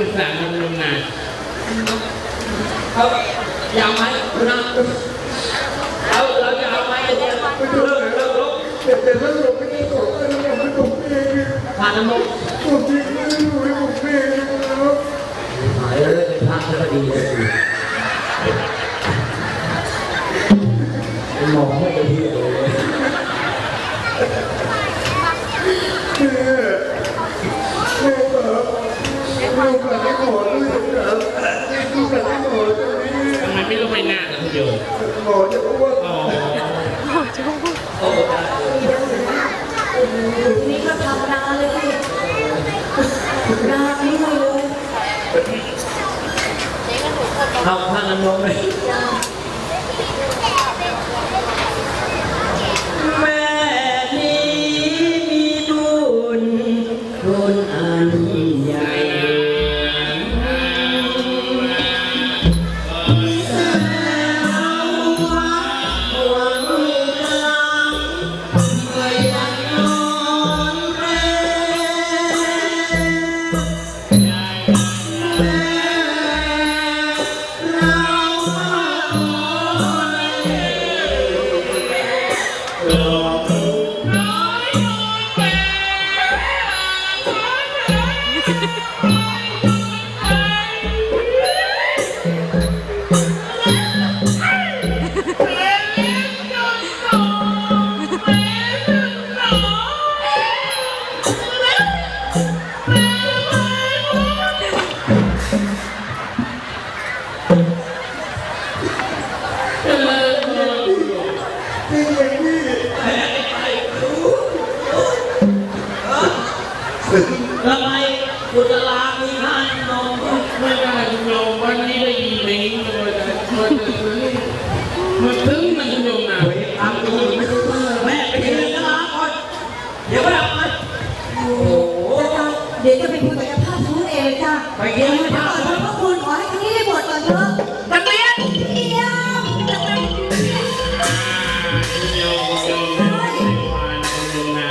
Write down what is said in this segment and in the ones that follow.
ปรึกษามันลงนานเขายาวไหมคุณน้าเราเราจะเอาไหมเนี่ยไม่ถูกเลยแล้วแต่แต่ถ้าเราไม่ได้ขอให้เราไม่ถูกเองผ่านน้ำมนต์ผมจริงไม่รู้ให้ผมเองนะครับหายเลยเป็นพระก็ดีเลย ทำไมไม่ลงไปหน้าล่ะคุณโยมหมอจะพูดว่าอ๋อโอ้ทีนี้ก็ทำนานเลยสินานนี้เลยเอาผ่านน้ำมนต์เลย กุศลามีท่านนมไม่ได้คุณโยมวันนี้ได้ยินเพลงเลยแต่มันมันถึงมันคุณโยมนะทำดีไม่รู้เรื่องแม่ไปยืนนะมาก่อนเดี๋ยวก็ดับมันโอ้โหเดี๋ยวจะไปคุยกับเจ้าภาพทั้งเองเลยจ้ะไปกินให้ขข้าอวขอบพระคุณขอให้ที่นี่ได้บวชก่อนเถอะนักเรียนเดียวคุณโยมคุณโยมนะคุณโยมนะ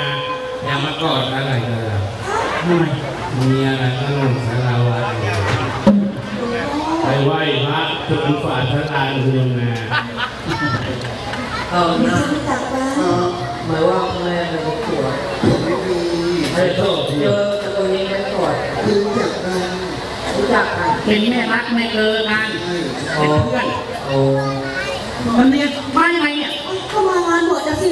อย่ามากอดอะไรกันล่ะทำไม มีอะไรก็ลงสาราวัตรไปไหว้พระจุดฝาพระลานคุณโยมนะเออไม่นะรู้จักนะหมายว่าแม่เป็นคนตรวจไม่มีไอ้โตเจอกันตรงนี้ไม่ตรวจรู้จักกันรู้จักกันเป็นแม่รักแม่เกอกันเป็นเพื่อนโอ้วันเนี้มายังไงเนี่ยเข้ามางานบวชจะสิ